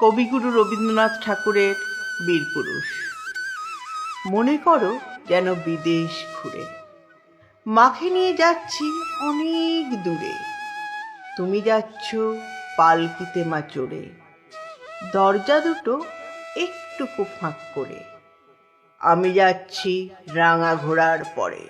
কবিগুরু রবীন্দ্রনাথ ঠাকুরের বীরপুরুষ মনে করো যেন বিদেশ ঘুরে। মাকে নিয়ে যাচ্ছি অনেক দূরে। তুমি যাচ্ছ পালকিতে মা চড়ে। দরজা দুটো একটুকু ফাঁক করে। আমি যাচ্ছি রাঙা ঘোড়ার পরে।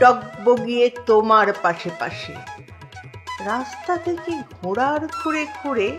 টকবগিয়ে তোমার পাশে পাশে। রাস্তা থেকে ঘোড়ার খুঁড়ে খুঁড়ে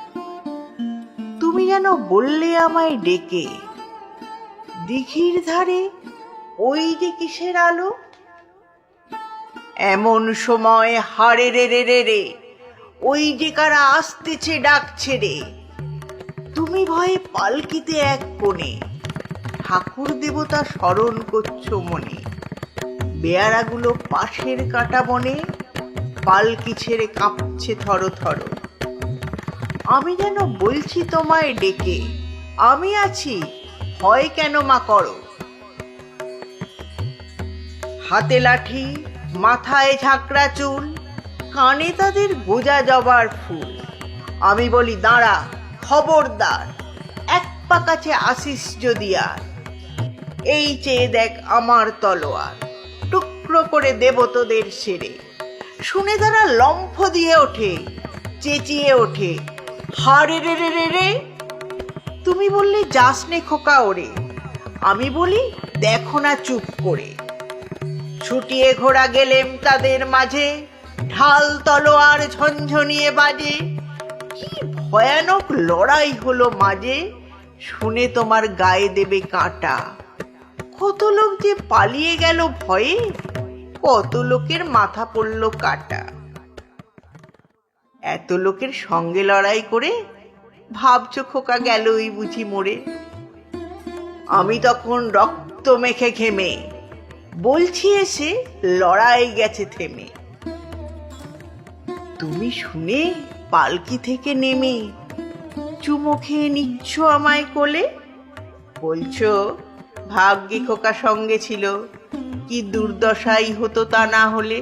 তুমি যেন বললে আমায় ডেকে। দিঘির ধারে ওই যে কিসের আলো? এমন সময় হারে রে রে রে রে ওই যে কারা আসতেছে, ডাকছে রে। তুমি ভয়ে পালকিতে এক কোণে, ঠাকুর দেবতা স্মরণ করছ মনে। বেয়ারাগুলো পাশের কাটা বনে, পালকি ছেড়ে কাঁপছে থর থর আমি যেন বলছি তোমায় ডেকে। আমি আছি হয় কেন মা করো? হাতে লাঠি, মাথায় ঝাঁকড়া চুল, কানে তাদের গোজা জবার ফুল। আমি বলি, দাঁড়া, খবরদার, এক পা কাছে আসিস যদি আর। এই চেয়ে দেখ আমার তলোয়ার, টুকরো করে দেব তোদের সেরে। শুনে তারা লম্ফ দিয়ে ওঠে, চেঁচিয়ে ওঠে। হারে রে রে রে রে। তুমি বললে, যাস নে খোকা ওরে। আমি বলি, দেখো না চুপ করে। ছুটিয়ে ঘোড়া গেলেম তাদের মাঝে, ঢাল তলোয়ার ঝনঝনিয়ে বাজে। কি ভয়ানক লড়াই হলো মাঝে, শুনে তোমার গায়ে দেবে কাঁটা। কত লোক যে পালিয়ে গেল ভয়ে, কত লোকের মাথা পড়ল কাটা। এত লোকের সঙ্গে লড়াই করে ভাবছ খোকা গেল ওই বুঝি মরে আমি তখন রক্ত মেখে ঘেমে বলছি এসে লড়াই গেছে থেমে। তুমি শুনে পালকি থেকে নেমে চুমো খেয়ে নিচ্ছ আমায় কোলে? বলছো ভাগ্যে খোকা সঙ্গে ছিল, কি দুর্দশাই হতো তা না হলে?